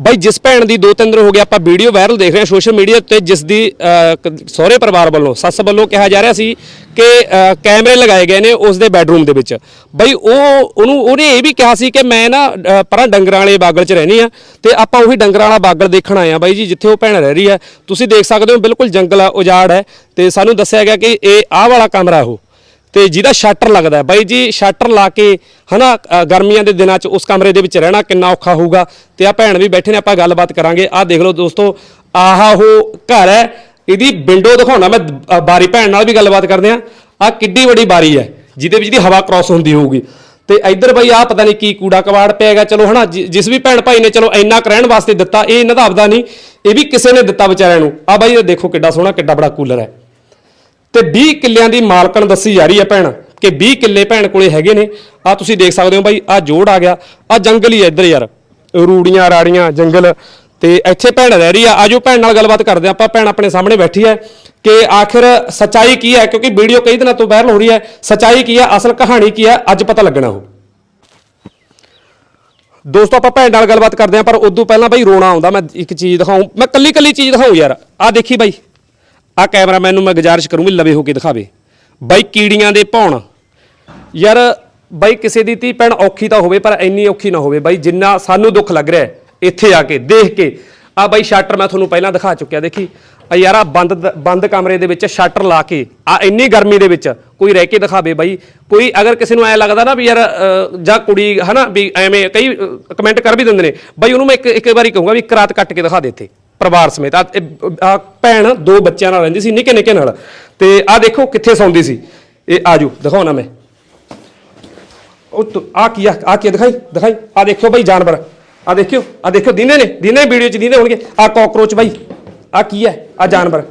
ਬਾਈ, ਜਿਸ ਭੈਣ ਦੀ ਦੋ ਤਿੰਨ ਦਿਨ ਹੋ ਗਏ ਆਪਾਂ ਵੀਡੀਓ ਵਾਇਰਲ ਦੇਖ ਰਹੇ ਹਾਂ ਸੋਸ਼ਲ ਮੀਡੀਆ ਉੱਤੇ, ਜਿਸ ਦੀ ਕ- ਸਹੁਰੇ ਪਰਿਵਾਰ ਵੱਲੋਂ, ਸੱਸ ਵੱਲੋਂ ਕਿਹਾ ਜਾ ਰਿਹਾ ਸੀ ਕਿ ਕੈਮਰੇ ਲਗਾਏ ਗਏ ਨੇ ਉਸ ਦੇ ਬੈੱਡਰੂਮ ਦੇ ਵਿੱਚ। ਬਾਈ, ਉਹ, ਉਹਨੂੰ, ਉਹਨੇ ਇਹ ਵੀ ਕਿਹਾ ਸੀ ਕਿ ਮੈਂ ਨਾ ਪਰਾਂ ਡੰਗਰਾਂ ਵਾਲੇ ਬਾਗਲ 'ਚ ਰਹਿਣੀ ਆ ਤੇ ਆਪਾਂ ਉਹੀ ਡੰਗਰਾਂ ਵਾਲਾ ਬਾਗਲ ਦੇਖਣ ਆਏ ਆ ਬਾਈ ਜੀ, ਜਿੱਥੇ ਉਹ ਭੈਣ ਰਹਿ ਰਹੀ ਹੈ। ਤੁਸੀਂ ਦੇਖ ਸਕਦੇ ਹੋ, ਬਿਲਕੁਲ ਜੰਗਲ ਆ ਉਜਾੜ ਹੈ ਤੇ ਸਾਨੂੰ ਦੱਸਿਆ ਗਿਆ ਕਿ ਇਹ ਆਹ ਵਾਲਾ ਕਮਰਾ ਉਹ। ਤੇ ਜਿਹਦਾ ਸ਼ਟਰ ਲੱਗਦਾ ਬਾਈ ਜੀ ਸ਼ਟਰ ਲਾ ਕੇ ਹਨਾ ਅ, ਗਰਮੀਆਂ ਦੇ ਦਿਨਾਂ 'ਚ ਉਸ ਕਮਰੇ ਦੇ ਵਿੱਚ ਰਹਿਣਾ ਕਿੰਨਾ ਔਖਾ ਹੋਊਗਾ। ਤੇ ਆ ਭੈਣ ਵੀ ਬੈਠੇ ਨੇ ਆਪਾਂ ਗੱਲਬਾਤ ਕਰਾਂਗੇ। ਆਹ ਦੇਖ ਲਓ ਦੋਸਤੋ ਆਹ ਉਹ ਘਰ ਹੈ। ਇਹਦੀ ਵਿੰਡੋ ਦਿਖਾਉਣਾ ਮੈਂ ਬਾਰੀ ਭੈਣ ਨਾਲ ਵੀ ਗੱਲਬਾਤ ਕਰਦੇ ਆ ਆ ਕਿੱਡੀ ਵੱਡੀ ਬਾਰੀ ਹੈ ਜਿਹਦੇ ਵਿੱਚ ਦੀ ਹਵਾ ਕ੍ਰਾਸ ਹੁੰਦੀ ਹੋਊਗੀ। ਤੇ ਇੱਧਰ ਬਈ ਆ ਪਤਾ ਨਹੀਂ ਕੀ ਕੂੜਾ ਕਵਾੜ ਪਿਆਗਾ ਚਲੋ ਹਨਾ ਜਿ- ਜਿਸ ਵੀ ਭੈਣ ਭਾਈ ਨੇ ਚਲੋ ਇੰਨਾ ਕੁ ਰਹਿਣ ਵਾਸਤੇ ਦਿੱਤਾ ਇਹ ਇਹਨਾਂ ਦਾ ਆਪਦਾ ਨਹੀਂ ਇਹ ਵੀ ਕਿਸੇ ਨੇ ਦਿੱਤਾ ਵਿਚਾਰਿਆਂ ਨੂੰ। ਆ ਬਾਈ ਇਹ ਦੇਖੋ ਕਿੱਡਾ ਸੋਹਣਾ ਕਿੱਡਾ ਬੜਾ ਕੂਲਰ ਹੈ। ਤੇ 20 ਕਿੱਲਿਆਂ ਦੀ ਮਾਲਕਣ ਦੱਸੀ ਜਾ ਰਹੀ ਹੈ ਭੈਣ, ਕਿ 20 ਕਿੱਲੇ ਭੈਣ ਕੋਲੇ ਹੈਗੇ ਨੇ। ਆ ਤੁਸੀਂ ਦੇਖ ਸਕਦੇ ਹੋ ਬਾਈ ਆ ਜੋੜ ਆ ਗਿਆ ਆ ਜੰਗਲ ਹੀ ਹੈ ਇੱਧਰ ਯਾਰ। ਰੂੜੀਆਂ, ਰਾੜੀਆਂ, ਜੰਗਲ। ਤੇ ਇੱਥੇ ਭੈਣ ਰਹਿ ਰਹੀ ਆ। ਆਜੋ ਭੈਣ ਨਾਲ ਗੱਲਬਾਤ ਕਰਦੇ ਹਾਂ। ਆਪਾਂ ਭੈਣ ਆਪਣੇ ਸਾਹਮਣੇ ਬੈਠੀ ਹੈ ਕਿ ਆਖਿਰ ਸਚਾਈ ਕੀ ਹੈ? ਕਿਉਂਕਿ ਵੀਡੀਓ ਕਈ ਦਿਨਾਂ ਤੋਂ ਵਾਇਰਲ ਹੋ ਰਹੀ ਹੈ। ਸਚਾਈ ਕੀ ਹੈ? ਅਸਲ ਕਹਾਣੀ ਕੀ ਹੈ? ਅੱਜ ਪਤਾ ਲੱਗਣਾ ਉਹ। ਦੋਸਤੋ, ਆਪਾਂ ਭੈਣ ਨਾਲ ਗੱਲਬਾਤ ਕਰਦੇ ਹਾਂ, ਪਰ ਉਦੋਂ ਪਹਿਲਾਂ ਬਾਈ ਰੋਣਾ ਆਉਂਦਾ। ਮੈਂ ਇੱਕ ਚੀਜ਼ ਦਿਖਾਉਂ। ਮੈਂ ਕੱਲੀ ਕੱਲੀ ਚੀਜ਼ ਦਿਖਾਉਂ ਯਾਰ। ਆ ਦੇਖੀ ਬਾਈ। ਆ ਕੈਮਰਾਮੈਨ ਨੂੰ ਮੈਂ ਗੁਜ਼ਾਰਿਸ਼ ਕਰੂੰਗੀ ਲਵੇ ਹੋ ਕੇ ਦਿਖਾਵੇ। ਬਾਈ ਕੀੜੀਆਂ ਦੇ ਭੌਣ। ਯਾਰ, ਬਾਈ ਕਿਸੇ ਦੀ ਧੀ ਭੈਣ ਔਖੀ ਤਾਂ ਹੋਵੇ, ਪਰ ਇੰਨੀ ਔਖੀ ਨਾ ਹੋਵੇ। ਬਾਈ ਜਿੰਨਾ ਸਾਨੂੰ ਦੁੱਖ ਲੱਗ ਰਿਹਾ ਇੱਥੇ ਆ ਕੇ, ਦੇਖ ਕੇ। ਆ ਬਾਈ ਸ਼ਟਰ ਮੈਂ ਤੁਹਾਨੂੰ ਪਹਿਲਾਂ ਦਿਖਾ ਚੁੱਕਿਆ, ਦੇਖੀ। ਆ ਯਾਰ, ਆ ਬੰਦ ਬੰਦ ਕਮਰੇ ਦੇ ਵਿੱਚ ਸ਼ਟਰ ਲਾ ਕੇ, ਆ ਇੰਨੀ ਗਰਮੀ ਦੇ ਵਿੱਚ ਕੋਈ ਰਹਿ ਕੇ ਦਿਖਾਵੇ ਬਾਈ। ਕੋਈ ਅਗਰ ਕਿਸੇ ਨੂੰ ਐ ਲੱਗਦਾ ਨਾ ਵੀ ਯਾਰ ਜਾਂ ਕੁੜੀ, ਹਨਾ, ਵੀ ਐਵੇਂ ਕਈ ਕਮੈਂਟ ਕਰ ਵੀ ਦਿੰਦੇ ਨੇ। ਬਾਈ ਉਹਨੂੰ ਮੈਂ ਇੱਕ ਇੱਕ ਵਾਰੀ ਕਹੂੰਗਾ ਵੀ ਇੱਕ ਰਾਤ ਕੱਟ ਕੇ ਦਿਖਾ ਦੇ ਇੱਥੇ। ਪਰਿਵਾਰ ਸਮੇਤ। ਆ ਭੈਣ ਦੋ ਬੱਚਿਆਂ ਨਾਲ ਰਹਿੰਦੀ ਸੀ, ਨਿੱਕੇ ਨਿੱਕੇ ਨਾਲ। ਤੇ ਆ ਦੇਖੋ ਕਿੱਥੇ ਸੌਂਦੀ ਸੀ। ਇਹ ਆਜੋ ਦਿਖਾਉਣਾ ਮੈਂ। ਉਹ ਆ ਕੀ ਆ ਆ ਕੀ ਦਿਖਾਈ ਦਿਖਾਈ। ਆ ਦੇਖਿਓ ਬਾਈ ਜਾਨਵਰ। ਆ ਦੇਖਿਓ ਆ ਦੇਖਿਓ, ਦਿਨੇ ਨੇ, ਦਿਨੇ ਵੀਡੀਓ ਚ ਦਿਨੇ ਹੋਣਗੇ। ਆ ਕਾਕਰੋਚ ਬਾਈ ਆ ਕੀ ਹੈ ਆ ਜਾਨਵਰ।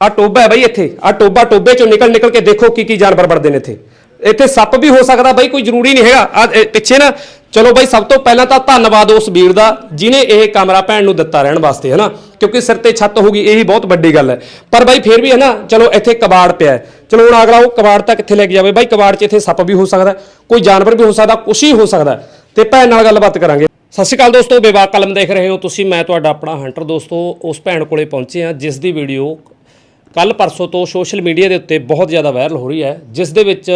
ਆ ਟੋਬਾ ਹੈ ਬਾਈ ਇੱਥੇ ਆ ਟੋਬਾ ਟੋਬੇ ਚੋਂ ਨਿਕਲ ਨਿਕਲ ਕੇ ਦੇਖੋ ਕੀ ਕੀ ਜਾਨਵਰ ਵੜਦੇ ਨੇ ਇੱਥੇ। ਇੱਥੇ ਸੱਪ ਵੀ ਹੋ ਸਕਦਾ ਬਾਈ, ਕੋਈ ਜ਼ਰੂਰੀ ਨਹੀਂ ਹੈਗਾ। ਆ ਪਿੱਛੇ ਨਾ ਚਲੋ ਬਾਈ ਸਭ ਤੋਂ ਪਹਿਲਾਂ ਤਾਂ ਧੰਨਵਾਦ ਉਸ ਵੀਰ ਦਾ ਜਿਨੇ ਇਹ ਕਮਰਾ ਭੈਣ ਨੂੰ ਦਿੱਤਾ ਰਹਿਣ ਵਾਸਤੇ ਹਨਾ ਕਿਉਂਕਿ ਸਿਰ ਤੇ ਛੱਤ ਹੋਊਗੀ ਇਹੀ ਬਹੁਤ ਵੱਡੀ ਗੱਲ ਹੈ ਪਰ ਬਾਈ ਫੇਰ ਵੀ ਹਨਾ ਚਲੋ ਇੱਥੇ ਕਬਾੜ ਪਿਆ ਹੈ। ਚਲੋ ਹੁਣ ਅਗਲਾ ਉਹ ਕਬਾੜ ਤਾਂ ਕਿੱਥੇ ਲੈ ਕੇ ਜਾਵੇ ਬਾਈ ਕਬਾੜ 'ਚ ਇੱਥੇ ਸੱਪ ਵੀ ਹੋ ਸਕਦਾ ਹੈ, ਕੋਈ ਜਾਨਵਰ ਵੀ ਹੋ ਸਕਦਾ ਕੁਛ ਹੀ ਹੋ ਸਕਦਾ ਹੈ। ਤੇ ਭੈਣ ਨਾਲ ਗੱਲਬਾਤ ਕਰਾਂਗੇ ਸਤਿ ਸ਼੍ਰੀ ਅਕਾਲ ਦੋਸਤੋ ਬੇਬਾਕ ਕਲਮ ਦੇਖ ਰਹੇ ਹੋ ਤੁਸੀਂ ਮੈਂ ਤੁਹਾਡਾ ਆਪਣਾ ਹੰਟਰ ਦੋਸਤੋ ਉਸ ਭੈਣ ਕੋਲੇ ਪਹੁੰਚੇ ਹਾਂ ਜਿਸ ਦੀ ਵੀਡੀਓ ਕੱਲ ਪਰਸੋਂ ਤੋਂ ਸੋਸ਼ਲ ਮੀਡੀਆ ਦੇ ਉੱਤੇ ਬਹੁਤ ਜ਼ਿਆਦਾ ਵਾਇਰਲ ਹੋ ਰਹੀ ਹੈ ਜਿਸ ਦੇ ਵਿੱਚ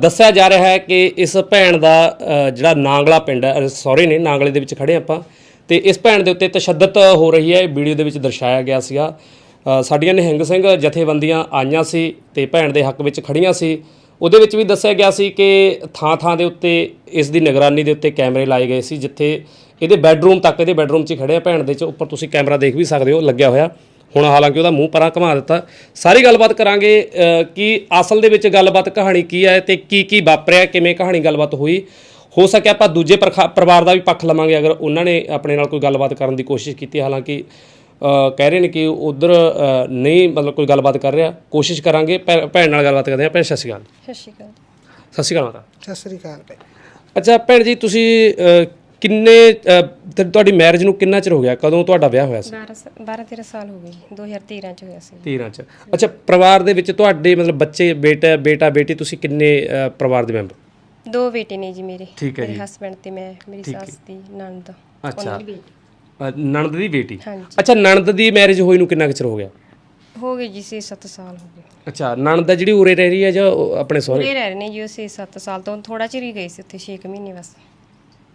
ਦੱਸਿਆ ਜਾ ਰਿਹਾ ਹੈ ਕਿ ਇਸ ਭੈਣ ਦਾ ਅ, ਜਿਹੜਾ ਨਾਂਗਲਾ ਪਿੰਡ ਹੈ ਸੌਰੀ ਨੇ ਨਾਂਗਲੇ ਦੇ ਵਿੱਚ ਖੜੇ ਆਪਾਂ। ਤੇ ਇਸ ਭੈਣ ਦੇ ਉੱਤੇ ਤਸ਼ੱਦਦ ਹੋ ਰਹੀ ਹੈ ਇਹ ਵੀਡੀਓ ਦੇ ਵਿੱਚ ਦਰਸਾਇਆ ਗਿਆ ਸੀਗਾ। ਅ, ਸਾਡੀਆਂ ਨਿਹੰਗ ਸਿੰਘ ਜਥੇਬੰਦੀਆਂ ਆਈਆਂ ਸੀ ਤੇ ਭੈਣ ਦੇ ਹੱਕ ਵਿੱਚ ਖੜੀਆਂ ਸੀ। ਉਹਦੇ ਵਿੱਚ ਵੀ ਦੱਸਿਆ ਗਿਆ ਸੀ ਕਿ ਥਾਂ ਥਾਂ ਦੇ ਉੱਤੇ ਇਸ ਦੀ ਨਿਗਰਾਨੀ ਦੇ ਉੱਤੇ ਕੈਮਰੇ ਲਾਏ ਗਏ ਸੀ ਜਿੱਥੇ ਇਹਦੇ ਬੈੱਡਰੂਮ ਤੱਕ ਇਹਦੇ ਬੈੱਡਰੂਮ 'ਚ ਹੀ ਖੜੇ ਆ ਭੈਣ ਦੇ 'ਚ। ਉੱਪਰ ਤੁਸੀਂ ਕੈਮਰਾ ਦੇਖ ਵੀ ਸਕਦੇ ਹੋ ਲੱਗਿਆ ਹੋਇਆ। ਹੁਣ ਹਾਲਾਂਕਿ ਉਹਦਾ ਮੂੰਹ ਪਰਾਂ ਘੁਮਾ ਦਿੱਤਾ। ਸਾਰੀ ਗੱਲਬਾਤ ਕਰਾਂਗੇ ਕਿ ਅਸਲ ਦੇ ਵਿੱਚ ਗੱਲਬਾਤ ਕਹਾਣੀ ਕੀ ਹੈ ਤੇ ਕੀ ਕੀ ਵਾਪਰਿਆ ਕਿਵੇਂ ਕਹਾਣੀ ਗੱਲਬਾਤ ਹੋਈ। ਹੋ ਸਕਿਆ ਆਪਾਂ ਦੂਜੇ ਪਰਖਾ- ਪਰਿਵਾਰ ਦਾ ਵੀ ਪੱਖ ਲਵਾਂਗੇ ਅਗਰ ਉਹਨਾਂ ਨੇ ਆਪਣੇ ਨਾਲ ਕੋਈ ਗੱਲਬਾਤ ਕਰਨ ਦੀ ਕੋਸ਼ਿਸ਼ ਕੀਤੀ। ਹਾਲਾਂਕਿ ਕਹਿ ਰਹੇ ਨੇ ਕਿ ਉਧਰ ਨਹੀਂ ਮਤਲਬ ਕੋਈ ਗੱਲਬਾਤ ਕਰ ਰਿਹਾ। ਕੋਸ਼ਿਸ਼ ਕਰਾਂਗੇ ਭੈ- ਭੈਣ ਨਾਲ ਗੱਲਬਾਤ ਕਰਦੇ ਹਾਂ। ਭੈਣ ਸਤਿ ਸ਼੍ਰੀ ਅਕਾਲ। ਸਤਿ ਸ਼੍ਰੀ ਅਕਾਲ। ਸਤਿ ਸ਼੍ਰੀ ਅਕਾਲ ਮਾਤਾ। ਸਤਿ ਸ੍ਰੀ ਅਕਾਲ ਭਾਈ ਅੱਛਾ ਭੈਣ ਜੀ ਤੁਸੀਂ ਕਿੰਨੇ ਤੇ ਤੁਹਾਡੀ ਮੈਰਿਜ ਨੂੰ ਕਿੰਨਾ ਚਿਰ ਹੋ ਗਿਆ? ਕਦੋਂ ਤੁਹਾਡਾ ਵਿਆਹ ਹੋਇਆ ਸੀ? 12 12 13 ਸਾਲ ਹੋ ਗਏ 2013 ਚ ਹੋਇਆ ਸੀ। 13 ਚ। ਅੱਛਾ ਪਰਿਵਾਰ ਦੇ ਵਿੱਚ ਤੁਹਾਡੇ ਮਤਲਬ ਬੱਚੇ ਬੇਟਾ ਬੇਟਾ ਬੇਟੀ ਤੁਸੀਂ ਕਿੰਨੇ ਪਰਿਵਾਰ ਦੇ ਮੈਂਬਰ? ਦੋ ਬੇਟੇ ਨੇ ਜੀ ਮੇਰੇ ਠੀਕ ਹੈ ਮੇਰੇ। ਹਸਬੰਡ ਤੇ ਮੈਂ ਮੇਰੀ ਸੱਸ ਦੀ ਨਣਦ। ਅੱਛਾ। ਅ, ਨਣਦ ਦੀ ਬੇਟੀ? ਹਾਂਜੀ। ਅੱਛਾ ਨਣਦ ਦੀ ਮੈਰਿਜ ਹੋਈ ਨੂੰ ਕਿੰਨਾ ਕੁ ਚਿਰ ਹੋ ਗਿਆ? ਹੋ ਗਏ ਜੀ 6-7 ਸਾਲ ਹੋ ਗਏ। ਅੱਛਾ ਨਣਦ ਜਿਹੜੀ ਉਰੇ ਰਹਿ ਰਹੀ ਹੈ ਜਾਂ ਉਹ ਆਪਣੇ ਸਹੁਰੇ? ਉਰੇ ਰਹਿ ਰਹੇ ਨੇ ਜੀ ਉਹ 6-7 ਸਾਲ ਤੋਂ ਥੋੜਾ ਚਿਰ ਹੀ ਗਏ ਸੀ ਉੱਥੇ 6 ਮਹੀਨੇ ਬਸ।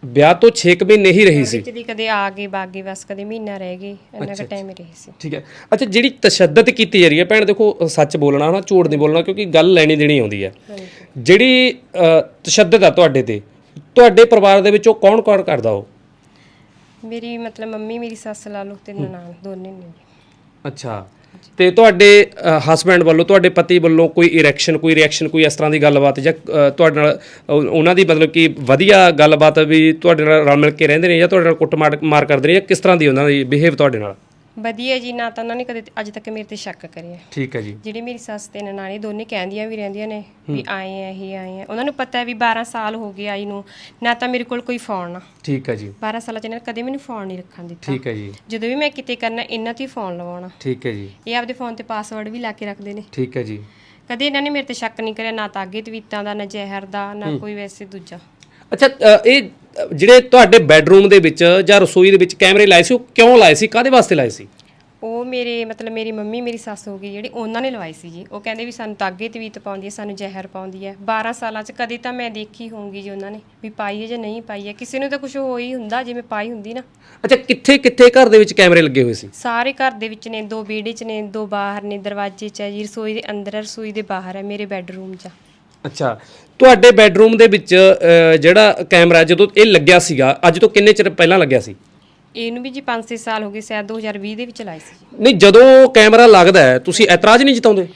ਵਿਆਹ ਤੋਂ 6 ਮਹੀਨੇ ਹੀ ਰਹੀ ਸੀ। ਵਿੱਚ ਦੀ ਕਦੇ ਆ ਗਏ ਬਾਗੇ ਬਸ ਕਦੇ ਮਹੀਨਾ ਰਹਿ ਗਏ ਇੰਨਾ ਕੁ ਟਾਈਮ ਹੀ ਰਹੀ ਸੀ। ਠੀਕ ਹੈ। ਅੱਛਾ ਜਿਹੜੀ ਤਸ਼ੱਦਦ ਕੀਤੀ ਜਾ ਰਹੀ ਹੈ ਭੈਣ ਦੇਖੋ ਸੱਚ ਬੋਲਣਾ ਨਾ ਝੂਠ ਨਹੀਂ ਬੋਲਣਾ ਕਿਉਂਕਿ ਗੱਲ ਲੈਣੀ ਦੇਣੀ ਆਉਂਦੀ ਹੈ। ਜਿਹੜੀ ਅ, ਤਸ਼ੱਦਦ ਆ ਤੁਹਾਡੇ ਤੇ ਤੁਹਾਡੇ ਪਰਿਵਾਰ ਦੇ ਵਿੱਚੋਂ ਕੌਣ ਕੌਣ ਕਰਦਾ ਉਹ? ਮੇਰੀ ਮਤਲਬ ਮੰਮੀ ਮੇਰੀ ਸੱਸ ਲਾ ਲਓ ਤੇ ਨਨਾਣ ਦੋਨੇ ਨੇ। ਅੱਛਾ। ਤੇ ਤੁਹਾਡੇ ਹਸਬੰਡ ਵੱਲੋਂ ਤੁਹਾਡੇ ਪਤੀ ਵੱਲੋਂ ਕੋਈ ਇਰੈਕਸ਼ਨ ਕੋਈ ਰਿਐਕਸ਼ਨ ਕੋਈ ਇਸ ਤਰ੍ਹਾਂ ਦੀ ਗੱਲਬਾਤ ਜਾਂ ਅ, ਤੁਹਾਡੇ ਨਾਲ ਅ, ਉਹਨਾਂ ਦੀ ਮਤਲਬ ਕਿ ਵਧੀਆ ਗੱਲਬਾਤ ਵੀ ਤੁਹਾਡੇ ਨਾਲ ਰਲ ਮਿਲ ਕੇ ਰਹਿੰਦੇ ਨੇ ਜਾਂ ਤੁਹਾਡੇ ਨਾਲ ਕੁੱਟਮਾਰ ਮਾਰ ਕਰਦੇ ਨੇ ਜਾਂ ਕਿਸ ਤਰ੍ਹਾਂ ਦੀ ਉਹਨਾਂ ਦੀ ਬਿਹੇਵ ਤੁਹਾਡੇ ਨਾਲ? ਵਧੀਆ ਜੀ ਨਾ ਤਾਂ ਉਹਨਾਂ ਨੇ ਕਦੇ ਅੱਜ ਤੱਕ ਮੇਰੇ ਤੇ ਸ਼ੱਕ ਕਰਿਆ। ਠੀਕ ਹੈ ਜੀ। ਜਿਹੜੀ ਮੇਰੀ ਸੱਸ ਤੇ ਨਨਾਣੀ ਦੋਨੇ ਕਹਿੰਦੀਆਂ ਵੀ ਰਹਿੰਦੀਆਂ ਨੇ ਵੀ ਆਏ ਆ ਇਹ ਆਏ ਆ ਉਹਨਾਂ ਨੂੰ ਪਤਾ ਹੈ ਵੀ 12 ਸਾਲ ਹੋ ਗਏ ਆਈ ਨੂੰ ਨਾ ਤਾਂ ਮੇਰੇ ਕੋਲ ਕੋਈ ਫੋਨ ਆ ਠੀਕ ਹੈ ਜੀ। 12 ਸਾਲਾਂ ਚ ਇਹਨਾਂ ਨੇ ਕਦੇ ਮੈਨੂੰ ਫੋਨ ਨਹੀਂ ਰੱਖਣ ਦਿੱਤਾ। ਠੀਕ ਹੈ ਜੀ। ਜਦੋਂ ਵੀ ਮੈਂ ਕਿਤੇ ਕਰਨਾ ਇਹਨਾਂ ਤੋਂ ਹੀ ਫੋਨ ਲਵਾਉਣਾ। ਠੀਕ ਹੈ ਜੀ। ਇਹ ਆਪਦੇ ਫੋਨ ਤੇ ਪਾਸਵਰਡ ਵੀ ਲਾ ਕੇ ਰੱਖਦੇ ਨੇ। ਠੀਕ ਹੈ ਜੀ। ਕਦੇ ਇਹਨਾਂ ਨੇ ਮੇਰੇ ਤੇ ਸ਼ੱਕ ਨਹੀਂ ਕਰਿਆ ਨਾ ਤਾਂ ਅੱਗੇ ਤਵੀਤਾਂ ਦਾ ਨਾ ਜ਼ਹਿਰ ਦਾ ਨਾ ਕੋਈ ਵੈਸੇ ਦੂਜਾ। ਅੱਛਾ ਅ, ਇਹ ਜਿਹੜੇ ਤੁਹਾਡੇ ਬੈੱਡਰੂਮ ਦੇ ਵਿੱਚ ਜਾਂ ਰਸੋਈ ਦੇ ਵਿੱਚ ਕੈਮਰੇ ਲਾਏ ਸੀ ਉਹ ਕਿਉਂ ਲਾਏ ਸੀ? ਕਾਦੇ ਵਾਸਤੇ ਲਾਏ ਸੀ? ਉਹ ਮੇਰੇ ਮਤਲਬ ਮੇਰੀ ਮੰਮੀ ਮੇਰੀ ਸੱਸ ਹੋ ਗਈ ਜਿਹੜੀ ਉਹਨਾਂ ਨੇ ਲਵਾਈ ਸੀ ਜੀ। ਉਹ ਕਹਿੰਦੇ ਵੀ ਸਾਨੂੰ ਤਾਗੇ ਤਵੀਤ ਪਾਉਂਦੀ ਹੈ ਸਾਨੂੰ ਜ਼ਹਿਰ ਪਾਉਂਦੀ ਹੈ। 12 ਸਾਲਾਂ 'ਚ ਕਦੇ ਤਾਂ ਮੈਂ ਦੇਖੀ ਹੋਊਗੀ ਜੀ ਉਹਨਾਂ ਨੇ ਵੀ ਪਾਈ ਹੈ ਜਾਂ ਨਹੀਂ ਪਾਈ ਹੈ। ਕਿਸੇ ਨੂੰ ਤਾਂ ਕੁਝ ਹੋ ਹੀ ਹੁੰਦਾ ਜਿਵੇਂ ਪਾਈ ਹੁੰਦੀ ਨਾ। ਅੱਛਾ ਕਿੱਥੇ ਕਿੱਥੇ ਘਰ ਦੇ ਵਿੱਚ ਕੈਮਰੇ ਲੱਗੇ ਹੋਏ ਸੀ? ਸਾਰੇ ਘਰ ਦੇ ਵਿੱਚ ਨੇ ਦੋ ਵਿਹੜੇ 'ਚ ਨੇ ਦੋ ਬਾਹਰ ਨੇ ਦਰਵਾਜ਼ੇ 'ਚ ਹੈ ਜੀ ਰਸੋਈ ਦੇ ਅੰਦਰ ਹੈ ਰਸੋਈ ਦੇ ਬਾਹਰ ਹੈ ਮੇਰੇ ਬੈੱਡਰੂਮ 'ਚ। ਆ। ਅੱਛਾ। ਤੁਹਾਡੇ ਬੈੱਡਰੂਮ ਦੇ ਵਿੱਚ ਜਿਹੜਾ ਕੈਮਰਾ ਜਦੋਂ ਇਹ ਲੱਗਿਆ ਸੀਗਾ ਅੱਜ ਤੋਂ ਕਿੰਨੇ ਚਿਰ ਪਹਿਲਾਂ ਲੱਗਿਆ ਸੀ? ਇਹਨੂੰ ਵੀ ਜੀ 5-6 ਸਾਲ ਹੋ ਗਏ ਸ਼ਾਇਦ 2020 ਦੇ ਵਿੱਚ ਲਾਈ ਸੀ ਜੀ। ਨਹੀਂ ਜਦੋਂ ਕੈਮਰਾ ਲੱਗਦਾ ਹੈ ਤੁਸੀਂ ਇਤਰਾਜ਼ ਨਹੀਂ ਜਤਾਉਂਦੇ?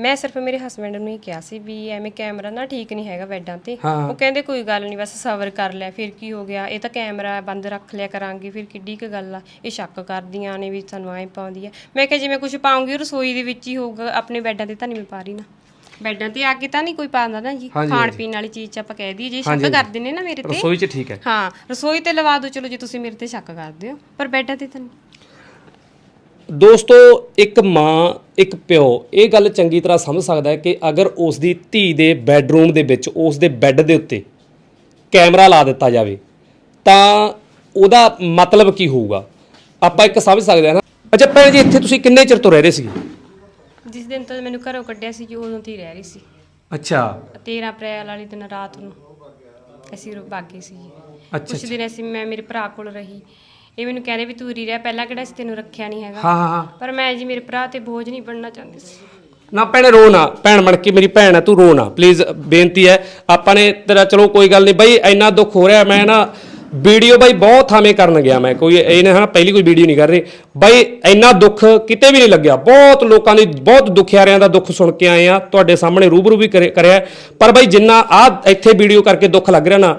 ਮੈਂ ਸਿਰਫ ਮੇਰੇ ਹਸਬੰਡ ਨੂੰ ਹੀ ਕਿਹਾ ਸੀ ਵੀ ਐਵੇਂ ਕੈਮਰਾ ਨਾ ਠੀਕ ਨਹੀਂ ਹੈਗਾ ਬੈੱਡਾਂ ਤੇ। ਹਾਂ। ਉਹ ਕਹਿੰਦੇ ਕੋਈ ਗੱਲ ਨਹੀਂ ਬਸ ਸਬਰ ਕਰ ਲਿਆ ਫਿਰ ਕੀ ਹੋ ਗਿਆ? ਇਹ ਤਾਂ ਕੈਮਰਾ ਬੰਦ ਰੱਖ ਲਿਆ ਕਰਾਂਗੇ ਫਿਰ ਕਿੱਡੀ ਕੁ ਗੱਲ ਆ? ਇਹ ਸ਼ੱਕ ਕਰਦੀਆਂ ਨੇ ਵੀ ਸਾਨੂੰ ਐਂ ਪਾਉਂਦੀ ਆ। ਮੈਂ ਕਿਹਾ ਜਿਵੇਂ ਕੁਝ ਪਾਉਂਗੀ ਰਸੋਈ ਦੇ ਵਿੱਚ ਹੀ ਹੋਊਗਾ ਆਪਣੇ ਬੈੱਡਾਂ ਤੇ ਤਾਂ ਨਹੀਂ ਮੈਂ ਪਾ ਰਹੀ ਨਾ। ਬੈੱਡਾਂ ਤੇ ਆ ਕੇ ਤਾਂ ਨਹੀਂ ਕੋਈ ਪਾਉਂਦਾ ਨਾ ਜੀ ਖਾਣ ਪੀਣ ਵਾਲੀ ਚੀਜ਼ ਚ ਆਪਾਂ ਕਹਿ ਦਈਏ ਜੇ ਸ਼ੱਕ ਕਰਦੇ ਨੇ ਨਾ ਮੇਰੇ ਤੇ। ਰਸੋਈ 'ਚ ਠੀਕ ਹੈ। ਹਾਂ ਰਸੋਈ ਤੇ ਲਵਾ ਦਿਓ ਚਲੋ ਜੇ ਤੁਸੀਂ ਮੇਰੇ ਤੇ ਸ਼ੱਕ ਕਰਦੇ ਹੋ ਪਰ ਬੈੱਡਾਂ ਤੇ ਤਾਂ ਨਹੀਂ। ਦੋਸਤੋ ਇੱਕ ਮਾਂ ਇੱਕ ਪਿਓ ਇਹ ਗੱਲ ਚੰਗੀ ਤਰ੍ਹਾਂ ਸਮਝ ਸਕਦਾ ਹੈ ਕਿ ਅਗਰ ਉਸ ਦੀ ਧੀ ਦੇ ਬੈੱਡਰੂਮ ਦੇ ਵਿੱਚ ਉਸ ਦੇ ਬੈੱਡ ਦੇ ਉੱਤੇ ਕੈਮਰਾ ਲਾ ਦਿੱਤਾ ਜਾਵੇ ਤਾਂ ਉਹਦਾ ਮਤਲਬ ਕੀ ਹੋਊਗਾ? ਆਪਾਂ ਇੱਕ ਸਮਝ ਸਕਦੇ ਹਾਂ ਨਾ। ਅੱਛਾ ਭੈਣ ਜੀ ਇੱਥੇ ਤੁਸੀਂ ਕਿੰਨੇ ਚਿਰ ਤੋਂ ਰਹਿ ਰਹੇ ਸੀ ਜਿਸ ਦਿਨ ਤੋਂ ਮੈਨੂੰ ਘਰੋਂ ਕੱਢਿਆ ਸੀ ਜੀ ਉਦੋਂ ਤੋਂ ਹੀ ਰਹਿ ਰਹੀ ਸੀ। ਅੱਛਾ। 13 ਅਪ੍ਰੈਲ ਵਾਲੇ ਦਿਨ ਰਾਤ ਨੂੰ ਅਸੀਂ ਰੋ ਬਾਗੇ ਸੀ ਜੀ ਅੱਛਾ। ਕੁਛ ਦਿਨ ਅਸੀਂ ਮੈਂ ਮੇਰੇ ਭਰਾ ਕੋਲ ਰਹੀ। ਇਹ ਮੈਨੂੰ ਕਹਿੰਦੇ ਵੀ ਤੂੰ ਉਰੀ ਰਹਿ ਪਹਿਲਾਂ ਕਿਹੜਾ ਸੀ ਤੈਨੂੰ ਰੱਖਿਆ ਨਹੀਂ ਹੈਗਾ? ਹਾਂ ਹਾਂ ਹਾਂ। ਪਰ ਮੈਂ ਜੀ ਮੇਰੇ ਭਰਾ ਤੇ ਬੋਝ ਨਹੀਂ ਬਣਨਾ ਚਾਹੁੰਦੀ ਸੀ। ਨਾ ਭੈਣੇ ਰੋ ਨਾ। ਭੈਣ ਬਣ ਕੇ ਮੇਰੀ ਭੈਣ ਹੈ ਤੂੰ ਰੋ ਨਾ। ਪਲੀਜ਼ ਬੇਨਤੀ ਹੈ ਆਪਾਂ ਨੇ ਤੇਰਾ ਚਲੋ ਕੋਈ ਗੱਲ ਨਹੀਂ ਬਈ ਇੰਨਾ ਦੁੱਖ ਹੋ ਰਿਹਾ ਮੈਂ ਨਾ ਵੀਡੀਓ ਬਾਈ ਬਹੁਤ ਥਾਵੇਂ ਕਰਨ ਗਿਆ ਮੈਂ, ਕੋਈ ਇਹਨੇ ਨਾ ਪਹਿਲੀ ਕੋਈ ਵੀਡੀਓ ਨਹੀਂ ਕਰ ਰਹੀ। ਬਾਈ ਇੰਨਾ ਦੁੱਖ ਕਿਤੇ ਵੀ ਨਹੀਂ ਲੱਗਿਆ। ਬਹੁਤ ਲੋਕਾਂ ਦੀ, ਬਹੁਤ ਦੁਖਿਆਰਿਆਂ ਦਾ ਦੁੱਖ ਸੁਣ ਕੇ ਆਏ ਆ, ਤੁਹਾਡੇ ਸਾਹਮਣੇ ਰੂਬਰੂ ਵੀ ਕਰਿਆ। ਪਰ ਬਾਈ ਜਿੰਨਾ ਆ ਇੱਥੇ ਵੀਡੀਓ ਕਰਕੇ ਦੁੱਖ ਲੱਗ ਰਿਹਾ ਨਾ,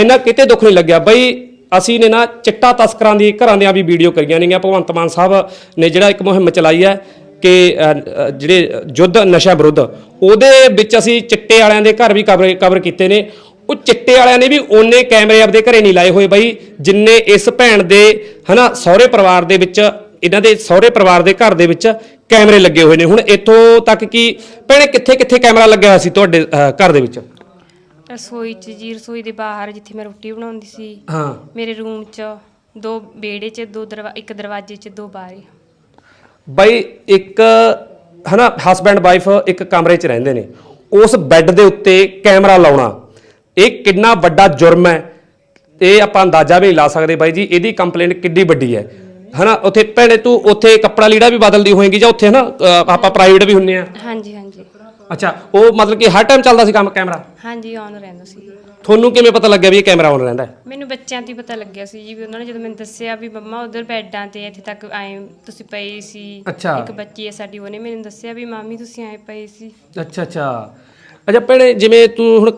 ਇੰਨਾ ਕਿਤੇ ਦੁੱਖ ਨਹੀਂ ਲੱਗਿਆ। ਬਾਈ ਅਸੀਂ ਨੇ ਨਾ ਚਿੱਟਾ ਤਸਕਰਾਂ ਦੀ, ਘਰਾਂ ਦੀਆਂ ਵੀ ਵੀਡੀਓ ਕਰੀਆਂ ਨੇਗੀਆਂ। ਭਗਵੰਤ ਮਾਨ ਸਾਹਿਬ ਨੇ ਜਿਹੜਾ ਇੱਕ ਮੁਹਿੰਮ ਚਲਾਈ ਹੈ ਕਿ ਜਿਹੜੇ ਯੁੱਧ ਨਸ਼ਾ ਵਿਰੁੱਧ, ਉਹਦੇ ਵਿੱਚ ਅਸੀਂ ਚਿੱਟੇ ਵਾਲਿਆਂ ਦੇ ਘਰ ਵੀ ਕਵਰ ਕਵਰ ਕੀਤੇ ਨੇ। ਉਹ ਚਿੱਟੇ ਵਾਲਿਆਂ ਨੇ ਵੀ ਓਨੇ ਕੈਮਰੇ ਆਪਦੇ ਘਰੇ ਨਹੀਂ ਲਾਏ ਹੋਏ ਬਾਈ ਜਿੰਨੇ ਇਸ ਭੈਣ ਦੇ ਹਨਾ ਸਹੁਰੇ ਪਰਿਵਾਰ ਦੇ ਵਿੱਚ ਇਹਨਾਂ ਦੇ ਸਹੁਰੇ ਪਰਿਵਾਰ ਦੇ ਘਰ ਦੇ ਵਿੱਚ ਕੈਮਰੇ ਲੱਗੇ ਹੋਏ ਨੇ। ਹੁਣ ਇੱਥੋਂ ਤੱਕ ਕਿ ਭੈਣੇ ਕਿੱਥੇ ਕਿੱਥੇ ਕੈਮਰਾ ਲੱਗਿਆ ਹੋਇਆ ਸੀ ਤੁਹਾਡੇ ਘਰ ਦੇ ਵਿੱਚ? ਰਸੋਈ 'ਚ ਜੀ ਰਸੋਈ ਦੇ ਬਾਹਰ ਜਿੱਥੇ ਮੈਂ ਰੋਟੀ ਬਣਾਉਂਦੀ ਸੀ। ਹਾਂ। ਮੇਰੇ ਰੂਮ 'ਚ ਦੋ ਵਿਹੜੇ 'ਚ ਦੋ ਦਰਵਾ ਇੱਕ ਦਰਵਾਜ਼ੇ 'ਚ ਦੋ ਬਾਰੇ ਬਾਈ ਇੱਕ ਹਨਾ ਹਸਬੈਂਡ ਵਾਈਫ ਇੱਕ ਕਮਰੇ 'ਚ ਰਹਿੰਦੇ ਨੇ। ਉਸ ਬੈੱਡ ਦੇ ਉੱਤੇ ਕੈਮਰਾ ਲਾਉਣਾ। ਇਹ ਕਿੰਨਾ ਵੱਡਾ ਜੁਰਮ ਹੈ ਇਹ ਆਪਾਂ ਅੰਦਾਜ਼ਾ ਵੀ ਨਹੀਂ ਲਾ ਸਕਦੇ ਬਾਈ ਜੀ ਇਹਦੀ ਕੰਪਲੇਂਟ ਕਿੱਡੀ ਵੱਡੀ ਹੈ। ਹਨਾ ਉੱਥੇ ਭੈਣੇ ਤੂੰ ਉੱਥੇ ਕੱਪੜਾ ਲੀੜਾ ਵੀ ਬਦਲਦੀ ਹੋਏਗੀ ਜਾਂ ਉੱਥੇ ਹਨਾ ਅ, ਆਪਾਂ ਪ੍ਰਾਈਵੇਟ ਵੀ ਹੁੰਨੇ ਆ। ਹਾਂਜੀ ਹਾਂਜੀ। ਅੱਛਾ ਉਹ ਮਤਲਬ ਕਿ ਹਰ ਟਾਈਮ ਚੱਲਦਾ ਸੀ ਕੰਮ ਕੈਮਰਾ ਹਾਂਜੀ ਆਨ ਰਹਿੰਦਾ ਸੀ। ਤੁਹਾਨੂੰ ਕਿਵੇਂ ਪਤਾ ਲੱਗਿਆ ਵੀ ਇਹ ਕੈਮਰਾ ਆਨ ਰਹਿੰਦਾ ਹੈ? ਮੈਨੂੰ ਬੱਚਿਆਂ ਤੋਂ ਹੀ ਪਤਾ ਲੱਗਿਆ ਸੀ ਜੀ ਵੀ ਉਹਨਾਂ ਨੇ ਜਦੋਂ ਮੈਨੂੰ ਦੱਸਿਆ ਵੀ ਮੰਮਾ ਉਧਰ ਬੈੱਡਾਂ ਤੇ ਇੱਥੇ ਤੱਕ ਆਏ ਤੁਸੀਂ ਪਏ ਸੀ। ਅੱਛਾ। ਇੱਕ ਬੱਚੀ ਹੈ ਸਾਡੀ ਉਹਨੇ ਮੈਨੂੰ ਦੱਸਿਆ ਵੀ ਮਾਮੀ ਤੁਸੀਂ ਆਏ ਪਏ ਸੀ। ਅੱਛਾ ਅੱਛਾ। ਅੱਛਾ ਭੈਣੇ ਜਿਵੇਂ ਤੂੰ ਹੁਣ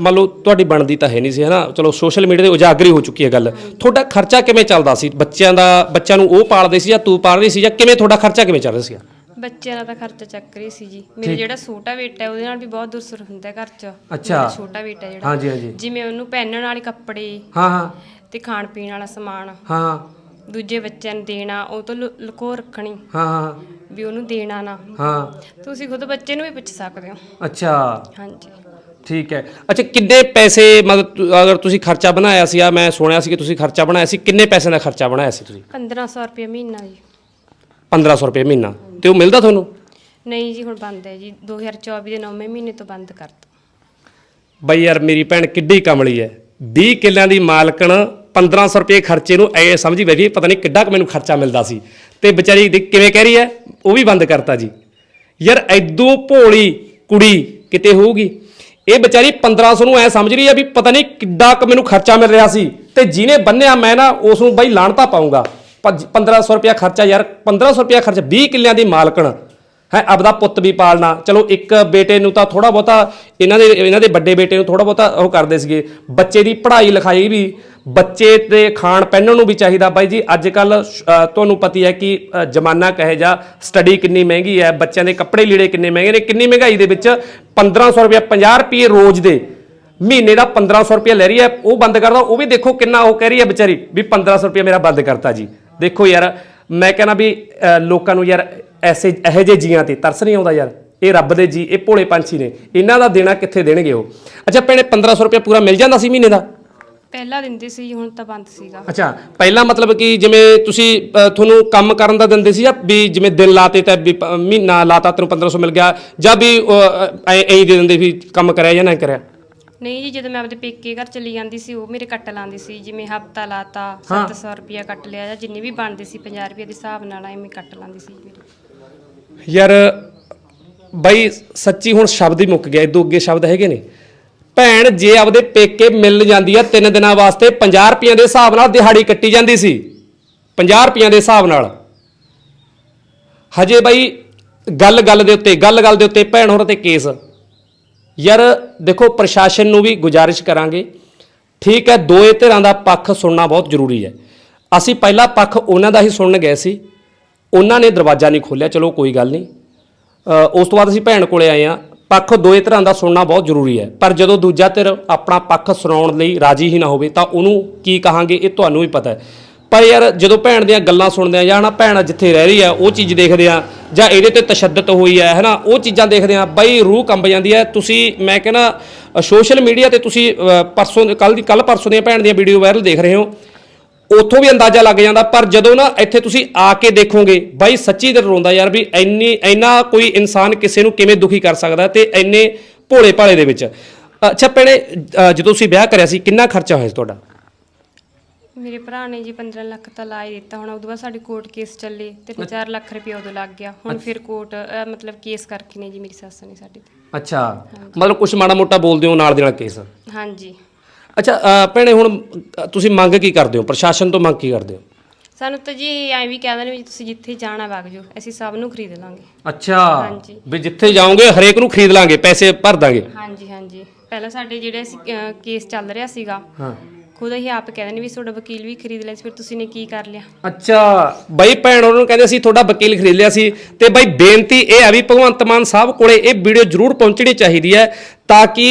ਮੰਨ ਲਓ ਤੁਹਾਡੀ ਬਣਦੀ ਤਾਂ ਹੈ ਨਹੀਂ ਸੀ ਹਨਾ? ਚਲੋ ਸੋਸ਼ਲ ਮੀਡੀਆ ਤੇ ਉਜਾਗਰੀ ਹੋ ਚੁੱਕੀ ਹੈ ਗੱਲ। ਤੁਹਾਡਾ ਖਰਚਾ ਕਿਵੇਂ ਚੱਲਦਾ ਸੀ? ਬੱਚਿਆਂ ਦਾ ਬੱਚਿਆਂ ਨੂੰ ਉਹ ਪਾਲਦੇ ਸੀ ਜਾਂ ਤੂੰ ਪਾਲ ਰਹੀ ਸੀ ਜਾਂ ਕਿਵੇਂ ਤੁਹਾਡਾ ਖਰਚਾ ਕਿਵੇਂ ਚੱਲ ਰਿਹਾ ਸੀ? ਬੱਚਿਆਂ ਦਾ ਤਾਂ ਖਰਚਾ ਚੱਕ ਰਹੀ ਸੀ ਜੀ। ਮੇਰੇ ਜਿਹੜਾ ਛੋਟਾ ਬੇਟਾ ਹੈ ਉਹਦੇ ਨਾਲ ਵੀ ਬਹੁਤ ਦੁਸਰ ਹੁੰਦਾ ਹੈ ਘਰ 'ਚ ਅੱਛਾ। ਮੇਰਾ ਛੋਟਾ ਬੇਟਾ ਜਿਹੜਾ। ਹਾਂਜੀ ਹਾਂਜੀ। ਜਿਵੇਂ ਉਹਨੂੰ ਪਹਿਨਣ ਵਾਲੇ ਕੱਪੜੇ ਹਾਂ ਹਾਂ। ਤੇ ਖਾਣ ਪੀਣ ਵਾਲਾ ਸਮਾਨ। ਹਾਂ। ਦੂਜੇ ਬੱਚਿਆਂ ਨੂੰ ਦੇਣਾ ਉਹ ਤੋਂ ਲੁ- ਲੁਕੋ ਰੱਖਣੀ। ਹਾਂ। ਹਾਂ ਵੀ ਉਹਨੂੰ ਦੇਣਾ ਨਾ। ਹਾਂ। ਤੁਸੀਂ ਖੁਦ ਬੱਚੇ ਨੂੰ ਵੀ ਪੁੱਛ ਸਕਦੇ ਹੋ। ਅੱਛਾ। ਹਾਂਜੀ। ਠੀਕ ਹੈ। ਅੱਛਾ ਕਿੰਨੇ ਪੈਸੇ ਮਤਲਬ ਤੁ- ਅਗਰ ਤੁਸੀਂ ਖਰਚਾ ਬਣਾਇਆ ਸੀ ਆ ਮੈਂ ਸੁਣਿਆ ਸੀ ਕਿ ਤੁਸੀਂ ਖਰਚਾ ਬਣਾਇਆ ਸੀ ਕਿੰਨੇ ਪੈਸੇ ਦਾ ਖਰਚਾ ਬਣਾਇਆ ਸੀ ਤੁਸੀਂ? 1500 ਰੁਪਏ ਮਹੀਨਾ ਜੀ। 1500 ਰੁਪਏ ਮਹੀਨਾ। ਤੇ ਉਹ ਮਿਲਦਾ ਤੁਹਾਨੂੰ? ਨਹੀਂ ਜੀ ਹੁਣ ਬੰਦ ਹੈ ਜੀ। 2024 ਦੇ 9ਵੇਂ ਮਹੀਨੇ ਤੋਂ ਬੰਦ ਕਰਤਾ। ਬਈ ਯਾਰ ਮੇਰੀ ਭੈਣ ਕਿੱਡੀ ਕਮਲੀ ਹੈ। 20 ਕਿੱਲਿਆਂ ਦੀ ਮਾਲਕਣ 1500 ਰੁਪਏ ਖਰਚੇ ਨੂੰ ਐ ਸਮਝੀ ਬੈਠੀ ਪਤਾ ਨਹੀਂ ਕਿੱਡਾ ਕੁ ਮੈਨੂੰ ਖਰਚਾ ਮਿਲਦਾ ਸੀ। ਤੇ ਵਿਚਾਰੀ ਦੇਖ ਕਿਵੇਂ ਕਹਿ ਰਹੀ ਹੈ? ਉਹ ਵੀ ਬੰਦ ਕਰਤਾ ਜੀ। ਯਾਰ ਐਦੂ ਭੋਲੀ ਕੁੜੀ ਕਿਤੇ ਹੋਊਗੀ। ਇਹ ਵਿਚਾਰੀ 1500 ਨੂੰ ਐ ਸਮਝ ਰਹੀ ਹੈ ਵੀ ਪਤਾ ਨਹੀਂ ਕਿੱਡਾ ਕੁ ਮੈਨੂੰ ਖਰਚਾ ਮਿਲ ਰਿਹਾ ਸੀ। ਤੇ ਜਿਹਨੇ ਬੰਨਿਆ ਮੈਂ ਨਾ ਉਸ ਨੂੰ ਬਈ ਲਾਣਤਾ ਪਾਉਂਗਾ 1500 ਰੁਪਿਆ ਖਰਚਾ ਯਾਰ 1500 ਰੁਪਿਆ ਖਰਚਾ 20 ਕਿੱਲਿਆਂ ਦੀ ਮਾਲਕਣ। ਹੈ, ਆਪਦਾ ਪੁੱਤ ਵੀ ਪਾਲਣਾ। ਚਲੋ ਇੱਕ ਬੇਟੇ ਨੂੰ ਤਾਂ ਥੋੜਾ ਬਹੁਤਾ ਇਹਨਾਂ ਦੇ ਇਹਨਾਂ ਦੇ ਵੱਡੇ ਬੇਟੇ ਨੂੰ ਥੋੜਾ ਬਹੁਤਾ ਉਹ ਕਰਦੇ ਸੀਗੇ। ਬੱਚੇ ਦੀ ਪੜ੍ਹਾਈ ਲਿਖਾਈ ਵੀ ਬੱਚੇ ਤੇ ਖਾਣ ਪਹਿਨਣ ਨੂੰ ਵੀ ਚਾਹੀਦਾ। ਬਾਈ ਜੀ ਅੱਜ ਕੱਲ ਤੁਹਾਨੂੰ ਪਤੀ ਹੈ ਕਿ ਜ਼ਮਾਨਾ ਕਹੇ ਜਾ ਸਟੱਡੀ ਕਿੰਨੀ ਮਹਿੰਗੀ ਹੈ, ਬੱਚਿਆਂ ਦੇ ਕੱਪੜੇ ਲੀੜੇ ਕਿੰਨੇ ਮਹਿੰਗੇ ਨੇ, ਕਿੰਨੀ ਮਹਿੰਗਾਈ ਦੇ ਵਿੱਚ 1500 ਰੁਪਏ 50 ਰੁਪਏ ਰੋਜ਼ ਦੇ, ਮਹੀਨੇ ਦਾ 1500 ਰੁਪਏ ਲੈ ਰਹੀ ਹੈ, ਉਹ ਬੰਦ ਕਰਦਾ, ਉਹ ਵੀ ਦੇਖੋ ਕਿੰਨਾ ਉਹ ਕਹਿ ਰਹੀ ਹੈ ਵਿਚਾਰੀ ਵੀ 1500 ਰੁਪਏ ਮੇਰਾ ਬੰਦ ਕਰਤਾ ਜੀ। ਦੇਖੋ ਯਾਰ, ਮੈਂ ਕਹਿੰਦਾ ਵੀ ਲੋਕਾਂ ਨੂੰ ਯਾਰ ਐਸੇ, ਇਹੋ ਜਿਹੇ ਜੀਆਂ ਤੇ ਤਰਸ ਨਹੀਂ ਆਉਂਦਾ ਯਾਰ। ਇਹ ਰੱਬ ਦੇ ਜੀ, ਇਹ ਭੋਲੇ ਪੰਛੀ ਨੇ। ਇਹਨਾਂ ਦਾ ਦੇਣਾ ਕਿੱਥੇ ਦੇਣਗੇ ਉਹ? ਅੱਛਾ, ਭੈਣੇ 1500 ਰੁਪਏ ਪੂਰਾ ਮਿਲ ਜਾਂਦਾ ਸੀ ਮਹੀਨੇ ਦਾ? ਪਹਿਲਾਂ ਦਿੰਦੇ ਸੀ ਹੁਣ ਤਾਂ ਬੰਦ ਸੀਗਾ। ਅੱਛਾ ਪਹਿਲਾਂ ਮਤਲਬ ਕਿ ਜਿਵੇਂ ਤੁਸੀਂ ਅ, ਤੁਹਾਨੂੰ ਕੰਮ ਕਰਨ ਦਾ ਦਿੰਦੇ ਸੀ ਜਾਂ ਵੀ ਜਿਵੇਂ ਦਿਨ ਲਾਤੇ ਤਾਂ ਵੀ ਪ- ਮਹੀਨਾ ਲਾਤਾ ਤੈਨੂੰ 1500 ਮਿਲ ਗਿਆ ਜਾਂ ਵੀ ਐ ਐਂ ਦੇ ਦਿੰਦੇ ਵੀ ਕੰਮ ਕਰਿਆ ਜਾਂ ਨਾ ਕਰਿਆ? ਨਹੀਂ ਜੀ ਜਦੋਂ ਮੈਂ ਆਪਦੇ ਪੇਕੇ ਘਰ ਚਲੀ ਜਾਂਦੀ ਸੀ ਉਹ ਮੇਰੇ ਕੱਟ ਲਾਉਂਦੀ ਸੀ ਜਿਵੇਂ ਹਫਤਾ ਲਾਤਾ ਹਾਂ। 700 ਰੁਪਿਆ ਕੱਟ ਲਿਆ ਜਾਂ ਜਿੰਨੇ ਵੀ ਬਣਦੇ ਸੀ 50 ਰੁਪਏ ਦੇ ਹਿਸਾਬ ਨਾਲ ਐਵੇਂ ਕੱਟ ਲਾਉਂਦੀ ਸੀ ਮੇਰੇ। ਯਾਰ ਬਾਈ ਸੱਚੀ ਹੁਣ ਸ਼ਬਦ ਹੀ ਮੁੱਕ ਗਿਆ ਇਦੋਂ ਅੱਗੇ ਸ਼ਬਦ ਹੈਗੇ ਨੇ। ਭੈਣ ਜੇ ਆਪਦੇ ਪੇਕੇ ਮਿਲ ਜਾਂਦੀ ਆ, ਤਿੰਨ ਦਿਨਾਂ ਵਾਸਤੇ 50 ਰੁਪਈਆਂ ਦੇ ਹਿਸਾਬ ਨਾਲ ਦਿਹਾੜੀ ਕੱਟੀ ਜਾਂਦੀ ਸੀ। 50 ਰੁਪਈਆਂ ਦੇ ਹਿਸਾਬ ਨਾਲ। ਹਜੇ ਬਾਈ ਗੱਲ ਗੱਲ ਦੇ ਉੱਤੇ, ਗੱਲ ਗੱਲ ਦੇ ਉੱਤੇ ਭੈਣ ਹੋਰਾਂ ਤੇ ਕੇਸ। ਯਾਰ ਦੇਖੋ, ਪ੍ਰਸ਼ਾਸਨ ਨੂੰ ਵੀ ਗੁਜ਼ਾਰਿਸ਼ ਕਰਾਂਗੇ। ਠੀਕ ਹੈ, ਦੋਏ ਧਿਰਾਂ ਦਾ ਪੱਖ ਸੁਣਨਾ ਬਹੁਤ ਜ਼ਰੂਰੀ ਹੈ। ਅਸੀਂ ਪਹਿਲਾ ਪੱਖ ਉਹਨਾਂ ਦਾ ਹੀ ਸੁਣਨ ਗਏ ਸੀ। ਉਹਨਾਂ ਨੇ ਦਰਵਾਜ਼ਾ ਨਹੀਂ ਖੋਲ੍ਹਿਆ, ਚਲੋ ਕੋਈ ਗੱਲ ਨਹੀਂ। ਉਸ ਤੋਂ ਬਾਅਦ ਅਸੀਂ ਭੈਣ ਕੋਲੇ ਆਏ ਆ ਪੱਖ ਦੋਏ ਤਰ੍ਹਾਂ ਦਾ ਸੁਣਨਾ ਬਹੁਤ ਜ਼ਰੂਰੀ ਹੈ। ਪਰ ਜਦੋਂ ਦੂਜਾ ਧਿਰ ਆਪਣਾ ਪੱਖ ਸੁਣਾਉਣ ਲਈ ਰਾਜੀ ਹੀ ਨਾ ਹੋਵੇ ਤਾਂ ਉਹਨੂੰ ਕੀ ਕਹਾਂਗੇ, ਇਹ ਤੁਹਾਨੂੰ ਵੀ ਪਤਾ ਹੈ। ਪਰ ਯਾਰ ਜਦੋਂ ਭੈਣ ਦੀਆਂ ਗੱਲਾਂ ਸੁਣਦੇ ਆ ਜਾਂ ਨਾ ਭੈਣ ਜਿੱਥੇ ਰਹਿ ਰਹੀ ਆ ਉਹ ਚੀਜ਼ ਦੇਖਦੇ ਆ ਜਾਂ ਇਹਦੇ ਤੇ ਤਸ਼ੱਦਦ ਹੋਈ ਹੈ, ਹੈਨਾ, ਉਹ ਚੀਜ਼ਾਂ ਦੇਖਦੇ ਆ, ਬਈ ਰੂਹ ਕੰਬ ਜਾਂਦੀ ਹੈ। ਤੁਸੀਂ, ਮੈਂ ਕਹਿੰਦਾ ਸੋਸ਼ਲ ਮੀਡੀਆ ਤੇ ਤੁਸੀਂ ਪਰਸੋਂ ਕੱਲ ਦੀ ਕੱਲ ਪਰਸੋਂ ਦੀਆਂ ਭੈਣ ਦੀਆਂ ਵੀਡੀਓ ਵਾਇਰਲ ਦੇਖ ਰਹੇ ਹੋ। ਉੱਥੋਂ ਵੀ ਅੰਦਾਜ਼ਾ ਲੱਗ ਜਾਂਦਾ ਪਰ ਜਦੋਂ ਨਾ ਇੱਥੇ ਤੁਸੀਂ ਆ ਕੇ ਦੇਖੋਗੇ ਬਾਈ ਸੱਚੀ ਦਿਲ ਰੋਂਦਾ ਯਾਰ ਵੀ ਇੰਨੀ ਇੰਨਾ ਕੋਈ ਇਨਸਾਨ ਕਿਸੇ ਨੂੰ ਕਿਵੇਂ ਦੁਖੀ ਕਰ ਸਕਦਾ ਤੇ ਇੰਨੇ ਭੋਲੇ ਭਾਲੇ ਦੇ ਵਿੱਚ। ਅੱਛਾ ਭੈਣੇ ਅ, ਜਦੋਂ ਤੁਸੀਂ ਵਿਆਹ ਕਰਿਆ ਸੀ ਕਿੰਨਾ ਖਰਚਾ ਹੋਇਆ ਸੀ ਤੁਹਾਡਾ? ਮੇਰੇ ਭਰਾ ਨੇ ਜੀ 15 ਲੱਖ ਤਾਂ ਲਾ ਹੀ ਦਿੱਤਾ ਹੁਣ ਉਦੋਂ ਬਾਅਦ ਸਾਡੇ ਕੋਰਟ ਕੇਸ ਚੱਲੇ ਤੇ 4 ਲੱਖ ਰੁਪਏ ਉਦੋਂ ਲੱਗ ਗਿਆ ਹੁਣ ਫਿਰ ਕੋਰਟ ਮਤਲਬ ਕੇਸ ਕਰਕੇ ਨੇ ਜੀ ਮੇਰੀ ਸੱਸ ਨੇ ਸਾਡੇ ਤੇ। ਅੱਛਾ ਮਤਲਬ ਕੁਝ ਮਾੜਾ ਮੋਟਾ ਬੋਲਦੇ ਹੋ ਨਾਲ ਦੇ ਨਾਲ ਕੇਸ? ਹਾਂਜੀ। ਅੱਛਾ ਅ, ਭੈਣੇ ਹੁਣ ਅ, ਤੁਸੀਂ ਮੰਗ ਕੀ ਕਰਦੇ ਹੋ? ਪ੍ਰਸ਼ਾਸਨ ਤੋਂ ਮੰਗ ਕੀ ਕਰਦੇ ਹੋ? ਸਾਨੂੰ ਤਾਂ ਜੀ ਐਂ ਵੀ ਕਹਿ ਦਿੰਦੇ ਵੀ ਤੁਸੀਂ ਜਿੱਥੇ ਜਾਣਾ ਵਗ ਜਾਓ ਅਸੀਂ ਸਭ ਨੂੰ ਖਰੀਦ ਲਾਂਗੇ। ਅੱਛਾ ਹਾਂਜੀ। ਵੀ ਜਿੱਥੇ ਜਾਓਗੇ ਹਰੇਕ ਨੂੰ ਖਰੀਦ ਲਾਂਗੇ ਪੈਸੇ ਭਰ ਦਾਂਗੇ। ਹਾਂਜੀ ਹਾਂਜੀ। ਪਹਿਲਾਂ ਸਾਡੇ ਜਿਹੜੇ ਅਸੀਂ, ਅਹ, ਕੇਸ ਚੱਲ ਰਿਹਾ ਸੀਗਾ ਹਾਂ। ਖੁਦ ਹੀ ਆਪ ਕਹਿੰਦੇ ਨੇ ਵੀ ਤੁਹਾਡਾ ਵਕੀਲ ਵੀ ਖਰੀਦ ਲਿਆ ਸੀ ਫਿਰ ਤੁਸੀਂ ਨੇ ਕੀ ਕਰ ਲਿਆ? ਅੱਛਾ ਬਈ ਭੈਣ ਉਹਨਾਂ ਨੂੰ ਕਹਿੰਦੇ ਸੀ ਤੁਹਾਡਾ ਵਕੀਲ ਖਰੀਦ ਲਿਆ ਸੀ ਤੇ ਬਈ ਬੇਨਤੀ ਇਹ ਹੈ ਵੀ ਭਗਵੰਤ ਮਾਨ ਸਾਹਿਬ ਕੋਲੇ ਇਹ ਵੀਡੀਓ ਜ਼ਰੂਰ ਪਹੁੰਚਣੀ ਚਾਹੀਦੀ ਹੈ ਤਾਂ ਕਿ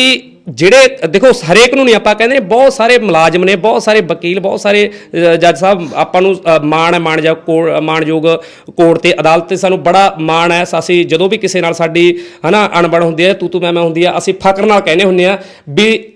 ਜਿਹੜੇ, ਦੇਖੋ, ਹਰੇਕ ਨੂੰ ਨਹੀਂ ਆਪਾਂ ਕਹਿੰਦੇ ਬਹੁਤ ਸਾਰੇ ਮੁਲਾਜ਼ਮ ਨੇ, ਬਹੁਤ ਸਾਰੇ ਵਕੀਲ, ਬਹੁਤ ਸਾਰੇ ਜੱਜ ਸਾਹਿਬ, ਆਪਾਂ ਨੂੰ ਮਾਣ ਹੈ ਮਾਣਯੋਗ ਕੋ- ਮਾਣਯੋਗ ਕੋਰਟ ਤੇ ਅਦਾਲਤ ਤੇ ਸਾਨੂੰ ਬੜਾ ਮਾਣ ਹੈ ਅਸੀਂ ਜਦੋਂ ਵੀ ਕਿਸੇ ਨਾਲ ਸਾਡੀ, ਹਨਾ, ਅਣਬਣ ਹੁੰਦੀ ਹੈ ਤੂੰ ਤੂੰ ਮੈਂ ਮੈਂ ਹੁੰਦੀ ਆ, ਅਸੀਂ ਫਕਰ ਨਾਲ ਕਹਿੰਦੇ ਹੁੰਦੇ ਆ ਵੀ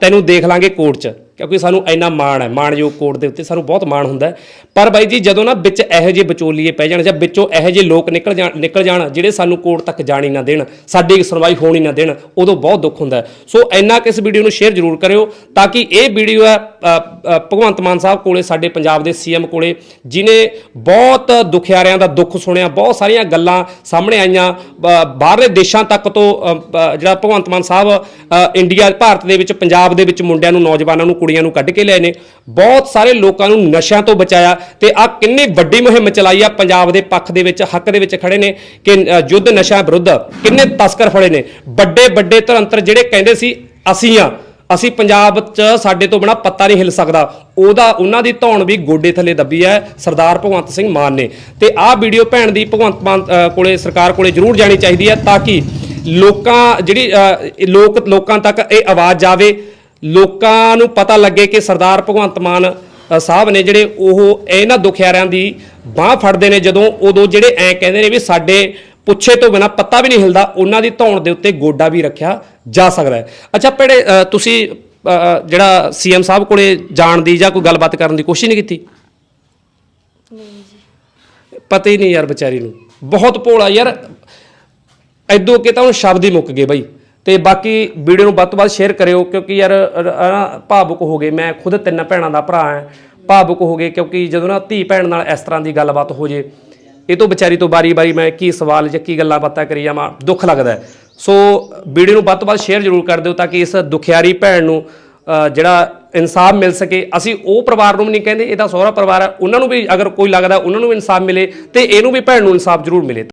ਤੈਨੂੰ ਦੇਖ ਲਾਂਗੇ ਕੋਰਟ 'ਚ। ਕਿਉਂਕਿ ਸਾਨੂੰ ਇੰਨਾ ਮਾਣ ਹੈ, ਮਾਣਯੋਗ ਕੋਰਟ ਦੇ ਉੱਤੇ ਸਾਨੂੰ ਬਹੁਤ ਮਾਣ ਹੁੰਦਾ ਪਰ ਬਾਈ ਜੀ, ਜਦੋਂ ਨਾ ਵਿੱਚ ਇਹੋ ਜਿਹੇ ਵਿਚੋਲੀਏ ਪੈ ਜਾਣ ਜਾਂ ਵਿੱਚੋਂ ਇਹੋ ਜਿਹੇ ਲੋਕ ਨਿਕਲ ਜਾਣ ਨਿਕਲ ਜਾਣ ਜਿਹੜੇ ਸਾਨੂੰ ਕੋਰਟ ਤੱਕ ਜਾਣੀ ਨਾ ਦੇਣ, ਸਾਡੀ ਸੁਣਵਾਈ ਹੋਣੀ ਨਾ ਦੇਣ, ਉਦੋਂ ਬਹੁਤ ਦੁੱਖ ਹੁੰਦਾ ਸੋ ਇੰਨਾ ਕਿ ਇਸ ਵੀਡੀਓ ਨੂੰ ਸ਼ੇਅਰ ਜ਼ਰੂਰ ਕਰਿਓ ਤਾਂ ਕਿ ਇਹ ਵੀਡੀਓ ਹੈ ਭਗਵੰਤ ਮਾਨ ਸਾਹਿਬ ਕੋਲੇ, ਸਾਡੇ ਪੰਜਾਬ ਦੇ ਸੀਐਮ ਕੋਲੇ, ਜਿਨੇ ਬਹੁਤ ਦੁਖਿਆਰਿਆਂ ਦਾ ਦੁੱਖ ਸੁਣਿਆ, ਬਹੁਤ ਸਾਰੀਆਂ ਗੱਲਾਂ ਸਾਹਮਣੇ ਆਈਆਂ ਬਾਹਰਲੇ ਦੇਸ਼ਾਂ ਤੱਕ ਤੋਂ ਜਿਹੜਾ ਭਗਵੰਤ ਮਾਨ ਸਾਹਿਬ ਇੰਡੀਆ, ਭਾਰਤ ਦੇ ਵਿੱਚ, ਪੰਜਾਬ ਦੇ ਵਿੱਚ ਮੁੰਡਿਆਂ ਨੂੰ, ਨੌਜਵਾਨਾਂ ਨੂੰ ਕੁੜੀਆਂ ਨੂੰ ਕੱਢ ਕੇ ਲਿਆਏ ਨੇ। ਬਹੁਤ ਸਾਰੇ ਲੋਕਾਂ ਨੂੰ ਨਸ਼ਿਆਂ ਤੋਂ ਬਚਾਇਆ ਤੇ ਆ ਕਿੰਨੀ ਵੱਡੀ ਮੁਹਿੰਮ ਚਲਾਈ ਆ। ਪੰਜਾਬ ਦੇ ਪੱਖ ਦੇ ਵਿੱਚ ਹੱਕ ਦੇ ਵਿੱਚ ਖੜੇ ਨੇ ਕਿ ਯੁੱਧ ਨਸ਼ਾ ਵਿਰੁੱਧ ਕਿੰਨੇ ਤਸਕਰ ਫੜੇ ਨੇ। ਵੱਡੇ ਵੱਡੇ ਧਰੰਤਰ ਜਿਹੜੇ ਕਹਿੰਦੇ ਸੀ ਅਸੀਂ ਆ ਅਸੀਂ ਪੰਜਾਬ 'ਚ ਸਾਡੇ ਤੋਂ ਬਿਨਾ ਪੱਤਾ ਨਹੀਂ ਹਿੱਲ ਸਕਦਾ। ਉਹਦਾ ਉਹਨਾਂ ਦੀ ਧੌਣ ਵੀ ਗੋਡੇ ਥੱਲੇ ਦੱਬੀ ਹੈ ਸਰਦਾਰ ਭਗਵੰਤ ਸਿੰਘ ਮਾਨ ਨੇ। ਤੇ ਆਹ ਵੀਡੀਓ ਭੈਣ ਦੀ ਭਗਵੰਤ ਮਾਨ ਅ, ਕੋਲੇ ਸਰਕਾਰ ਕੋਲੇ ਜ਼ਰੂਰ ਜਾਣੀ ਚਾਹੀਦੀ ਹੈ ਤਾਂ ਕਿ ਲੋਕਾਂ ਜਿਹੜੀ ਲੋਕ ਲੋਕਾਂ ਤੱਕ ਇਹ ਆਵਾਜ਼ ਜਾਵੇ। ਲੋਕਾਂ ਨੂੰ ਪਤਾ ਲੱਗੇ ਕਿ ਸਰਦਾਰ ਭਗਵੰਤ ਮਾਨ ਸਾਹਿਬ ਨੇ ਜਿਹੜੇ ਉਹ ਇਹਨਾਂ ਦੁਖਿਆਰਿਆਂ ਦੀ ਬਾਹ ਫੜਦੇ ਨੇ ਜਦੋਂ ਉਦੋਂ ਜਿਹੜੇ ਐ ਕਹਿੰਦੇ ਨੇ ਵੀ ਸਾਡੇ ਪੁੱਛੇ ਤੋਂ ਬਿਨਾ ਪੱਤਾ ਵੀ ਨਹੀਂ ਹਿਲਦਾ ਉਹਨਾਂ ਦੀ ਧੌਣ ਦੇ ਉੱਤੇ ਗੋਡਾ ਵੀ ਰੱਖਿਆ ਜਾ ਸਕਦਾ ਹੈ। ਅੱਛਾ ਅ, ਤੁਸੀਂ ਜਿਹੜਾ ਸੀਐਮ ਸਾਹਿਬ ਕੋਲੇ ਜਾਣ ਦੀ ਜਾਂ ਕੋਈ ਗੱਲਬਾਤ ਕਰਨ ਦੀ ਕੋਸ਼ਿਸ਼ ਨਹੀਂ ਕੀਤੀ? ਪਤਾ ਹੀ ਨਹੀਂ ਯਾਰ ਵਿਚਾਰੀ ਨੂੰ। ਬਹੁਤ ਭੋਲਾ ਯਾਰ ਐਦੋਂ ਅੱਗੇ ਤਾਂ ਹੁਣ ਸ਼ਬਦ ਹੀ ਮੁੱਕ ਗਏ ਬਾਈ। ਤੇ ਬਾਕੀ ਵੀਡੀਓ ਨੂੰ ਵੱਧ ਤੋਂ ਵੱਧ ਸ਼ੇਅਰ ਕਰਿਓ ਕਿਉਂਕਿ ਯਾਰ ਅ, ਭਾਵੁਕ ਹੋ ਗਏ। ਮੈਂ ਖੁਦ ਤਿੰਨ ਭੈਣਾਂ ਦਾ ਭਰਾ ਹਾਂ ਭਾਵੁਕ ਹੋ ਗਏ ਕਿਉਂਕਿ ਜਦੋਂ ਨਾ ਧੀ ਭੈਣ ਨਾਲ ਇਸ ਤਰ੍ਹਾਂ ਦੀ ਗੱਲਬਾਤ ਹੋ ਜੇ ਇਹ ਤੋਂ ਵਿਚਾਰੀ ਤੋਂ ਬਾਰੀ-ਬਾਰੀ ਮੈਂ ਕੀ ਸਵਾਲ ਜਾਂ ਕੀ ਗੱਲਾਂ ਬਾਤਾਂ ਕਰੀ ਜਾਵਾਂ ਦੁੱਖ ਲੱਗਦਾ ਹੈ। ਸੋ ਵੀਡੀਓ ਨੂੰ ਵੱਧ ਤੋਂ ਵੱਧ ਸ਼ੇਅਰ ਜ਼ਰੂਰ ਕਰ ਦਿਓ ਤਾਂ ਕਿ ਇਸ ਦੁਖਿਆਰੀ ਭੈਣ ਨੂੰ ਅ, ਜਿਹੜਾ ਇਨਸਾਫ ਮਿਲ ਸਕੇ। ਅਸੀਂ ਉਹ ਪਰਿਵਾਰ ਨੂੰ ਵੀ ਨਹੀਂ ਕਹਿੰਦੇ ਇਹਦਾ ਸਹੁਰਾ ਪਰਿਵਾਰ ਹੈ ਉਹਨਾਂ ਨੂੰ ਵੀ ਅਗਰ ਕੋਈ ਲੱਗਦਾ ਉਹਨਾਂ ਨੂੰ ਵੀ ਇਨਸਾਫ ਮਿਲੇ ਤੇ ਇਹਨੂੰ ਵੀ ਭੈਣ ਨੂੰ ਇਨਸਾਫ ਜ਼ਰੂਰ ਮਿਲੇ।